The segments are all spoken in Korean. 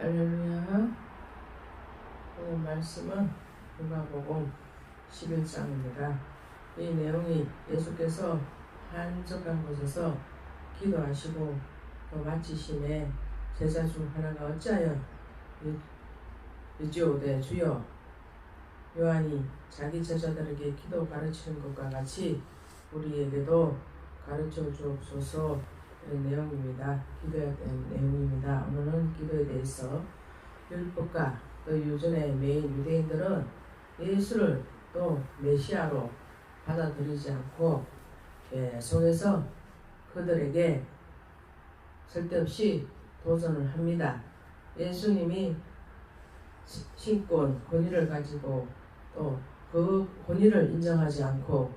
할렐루야. 오늘 말씀은 누가복음 11장입니다. 이 내용이 예수께서 한적한 곳에서 기도하시고 또 마치심에 제자 중 하나가 어찌하여 유지오되 주여 요한이 자기 제자들에게 기도 가르치는 것과 같이 우리에게도 가르쳐 주옵소서 내용입니다. 기도에 대한 내용입니다. 오늘은 기도에 대해서 율법과 또 요전의 메인 유대인들은 예수를 또 메시아로 받아들이지 않고 계속해서 그들에게 쓸데없이 도전을 합니다. 예수님이 신권, 권위를 가지고 또 그 권위를 인정하지 않고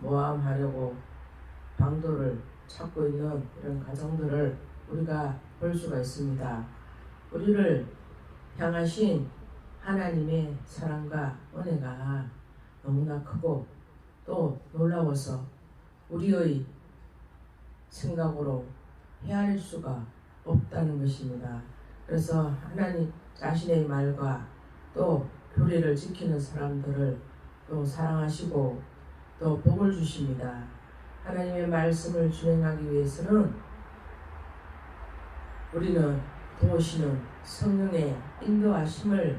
모함하려고 방도를 찾고 있는 이런 가정들을 우리가 볼 수가 있습니다. 우리를 향하신 하나님의 사랑과 은혜가 너무나 크고 또 놀라워서 우리의 생각으로 헤아릴 수가 없다는 것입니다. 그래서 하나님 자신의 말과 또 교리를 지키는 사람들을 또 사랑하시고 또 복을 주십니다. 하나님의 말씀을 준행하기 위해서는 우리는 도우시는 성령의 인도하심을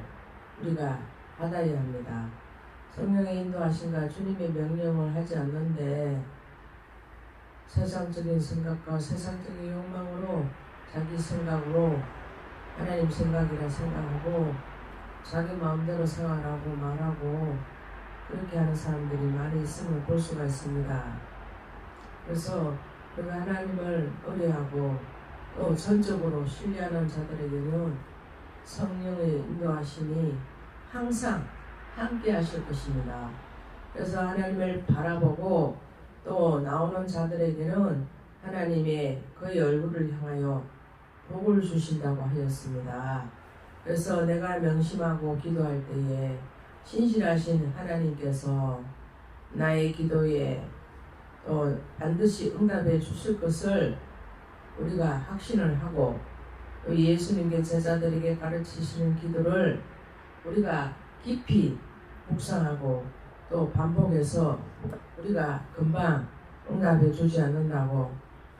우리가 받아야 합니다. 성령의 인도하심과 주님의 명령을 하지 않는데 세상적인 생각과 세상적인 욕망으로 자기 생각으로 하나님 생각이라 생각하고 자기 마음대로 생활하고 말하고 그렇게 하는 사람들이 많이 있음을 볼 수가 있습니다. 그래서 우리가 하나님을 의뢰하고 또 전적으로 신뢰하는 자들에게는 성령의 인도하심이 항상 함께 하실 것입니다. 그래서 하나님을 바라보고 또 나오는 자들에게는 하나님의 그의 얼굴을 향하여 복을 주신다고 하였습니다. 그래서 내가 명심하고 기도할 때에 신실하신 하나님께서 나의 기도에 또 반드시 응답해 주실 것을 우리가 확신을 하고 또 예수님께 제자들에게 가르치시는 기도를 우리가 깊이 묵상하고 또 반복해서 우리가 금방 응답해 주지 않는다고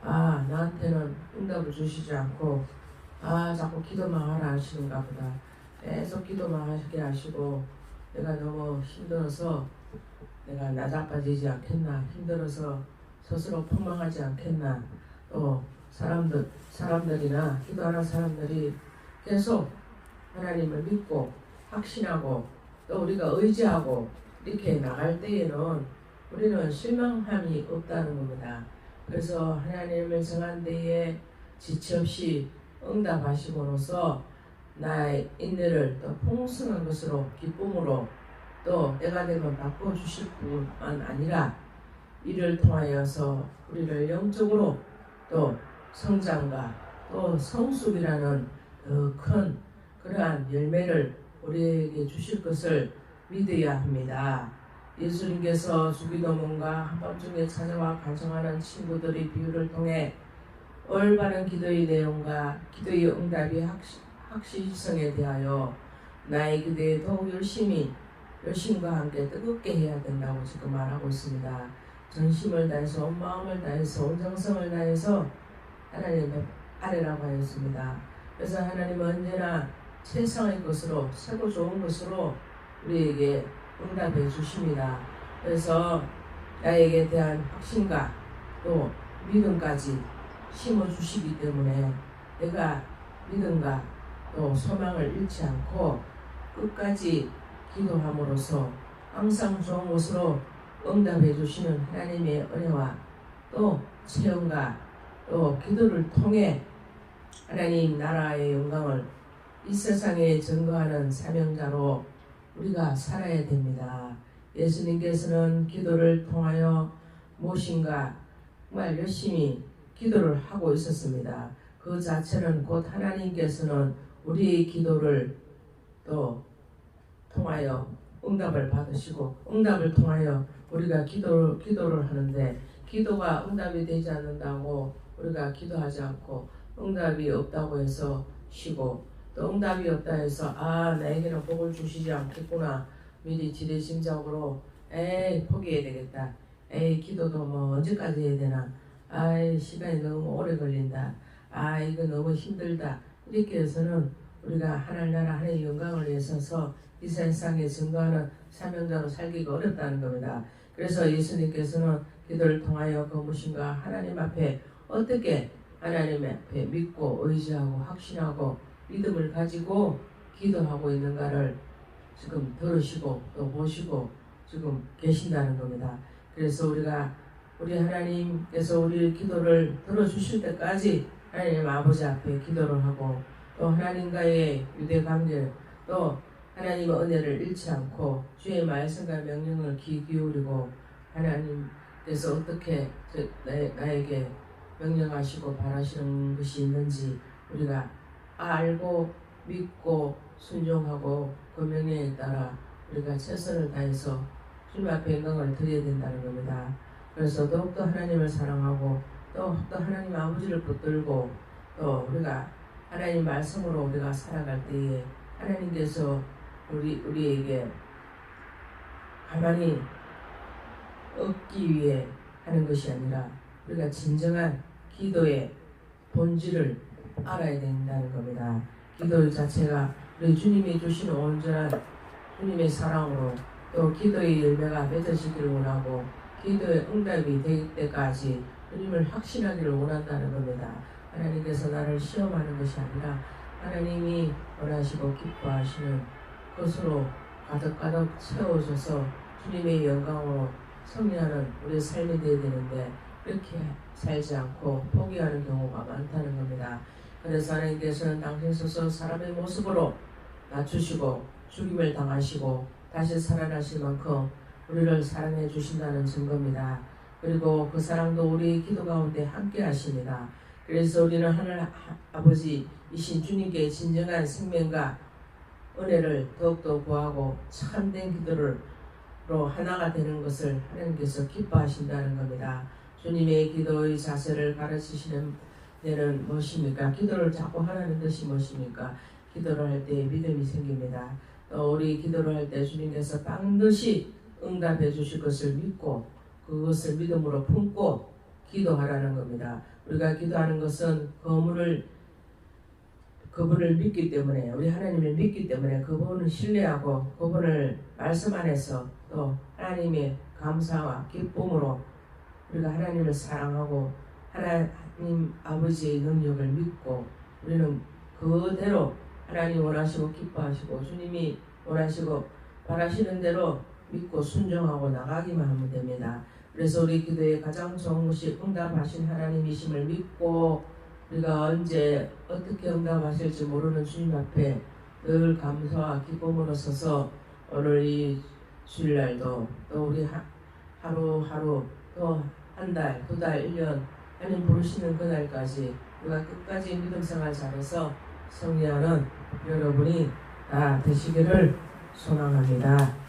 아 나한테는 응답을 주시지 않고 아 자꾸 기도만 하라 하시는가 보다. 계속 기도만 하게 하시고 내가 너무 힘들어서 내가 나자빠지지 않겠나 힘들어서 스스로 폭망하지 않겠나 또 사람들 사람들이나 기도하는 사람들이 계속 하나님을 믿고 확신하고 또 우리가 의지하고 이렇게 나갈 때에는 우리는 실망함이 없다는 겁니다. 그래서 하나님을 정한 때에 지체 없이 응답하시고로서 나의 인내를 또 풍성한 것으로 기쁨으로 또 때가 되면 바꿔주실 뿐만 아니라 이를 통하여서 우리를 영적으로 또 성장과 또 성숙이라는 더 큰 그러한 열매를 우리에게 주실 것을 믿어야 합니다. 예수님께서 주기도문과 한밤중에 찾아와 간청하는 친구들의 비유를 통해 올바른 기도의 내용과 기도의 응답이 확실성에 대하여 나의 기도에 더욱 열심히 열심과 함께 뜨겁게 해야 된다고 지금 말하고 있습니다. 전심을 다해서 온 마음을 다해서 온 정성을 다해서 하나님의 아래라고 하였습니다. 그래서 하나님은 언제나 최상의 것으로 최고 좋은 것으로 우리에게 응답해 주십니다. 그래서 나에게 대한 확신과 또 믿음까지 심어 주시기 때문에 내가 믿음과 또 소망을 잃지 않고 끝까지 기도함으로써 항상 좋은 것으로 응답해 주시는 하나님의 은혜와 또 체험과 또 기도를 통해 하나님 나라의 영광을 이 세상에 증거하는 사명자로 우리가 살아야 됩니다. 예수님께서는 기도를 통하여 무엇인가 정말 열심히 기도를 하고 있었습니다. 그 자체는 곧 하나님께서는 우리의 기도를 또 통하여 응답을 받으시고 응답을 통하여 우리가 기도를, 기도를 하는데 기도가 응답이 되지 않는다고 우리가 기도하지 않고 응답이 없다고 해서 쉬고 또 응답이 없다 해서 아 나에게는 복을 주시지 않겠구나 미리 지레짐작으로 에이 포기해야 되겠다. 에이 기도도 뭐 언제까지 해야 되나? 아이 시간이 너무 오래 걸린다. 아 이거 너무 힘들다. 이렇게 해서는 우리가 하나님 나라 하나님의 영광을 위해서서 이 세상에 증거하는 사명자로 살기가 어렵다는 겁니다. 그래서 예수님께서는 기도를 통하여 그 무엇인가 하나님 앞에 어떻게 하나님 앞에 믿고 의지하고 확신하고 믿음을 가지고 기도하고 있는가를 지금 들으시고 또 보시고 지금 계신다는 겁니다. 그래서 우리가 우리 하나님께서 우리 기도를 들어주실 때까지 하나님 아버지 앞에 기도를 하고 또 하나님과의 유대 관계 또 하나님의 은혜를 잃지 않고 주의 말씀과 명령을 귀 기울이고 하나님께서 어떻게 나에게 명령하시고 바라시는 것이 있는지 우리가 알고 믿고 순종하고 그 명령에 따라 우리가 최선을 다해서 주님 앞에 영광을 드려야 된다는 겁니다. 그래서 더욱더 하나님을 사랑하고 또또 하나님 아버지를 붙들고 또 우리가 하나님 말씀으로 우리가 살아갈 때에 하나님께서 우리 우리에게 가만히 얻기 위해 하는 것이 아니라 우리가 진정한 기도의 본질을 알아야 된다는 겁니다. 기도 자체가 우리 주님이 주시는 온전한 주님의 사랑으로 또 기도의 열매가 맺어지기를 원하고 기도의 응답이 될 때까지 주님을 확신하기를 원한다는 겁니다. 하나님께서 나를 시험하는 것이 아니라 하나님이 원하시고 기뻐하시는 것으로 가득가득 채워줘서 주님의 영광으로 승리하는 우리의 삶이 되어야 되는데 그렇게 살지 않고 포기하는 경우가 많다는 겁니다. 그래서 하나님께서는 당신 스스로 사람의 모습으로 낮추시고 죽임을 당하시고 다시 살아나실 만큼 우리를 사랑해 주신다는 증거입니다. 그리고 그 사랑도 우리 기도 가운데 함께 하십니다. 그래서 우리는 하늘 아- 아버지이신 주님께 진정한 생명과 은혜를 더욱더 구하고 참된 기도를 로 하나가 되는 것을 하나님께서 기뻐하신다는 겁니다. 주님의 기도의 자세를 가르치시는 데는 무엇입니까? 기도를 자꾸 하라는 뜻이 무엇입니까? 기도를 할 때 믿음이 생깁니다. 또 우리 기도를 할 때 주님께서 반드시 응답해 주실 것을 믿고 그것을 믿음으로 품고 기도하라는 겁니다. 우리가 기도하는 것은 그분을 그분을 믿기 때문에 우리 하나님을 믿기 때문에 그분을 신뢰하고 그분을 말씀 안에서 또 하나님의 감사와 기쁨으로 우리가 하나님을 사랑하고 하나님 아버지의 능력을 믿고 우리는 그대로 하나님 원하시고 기뻐하시고 주님이 원하시고 바라시는 대로 믿고 순종하고 나가기만 하면 됩니다. 그래서 우리 기도에 가장 좋은 것이 응답하신 하나님이심을 믿고 우리가 언제 어떻게 응답하실지 모르는 주님 앞에 늘 감사와 기쁨으로 서서 오늘 이 주일날도 또 우리 하, 하루하루 또 한 달, 두 달, 일 년 하나님 부르시는 그날까지 우리가 끝까지 믿음 생활 잘해서 승리하는 여러분이 다 되시기를 소망합니다.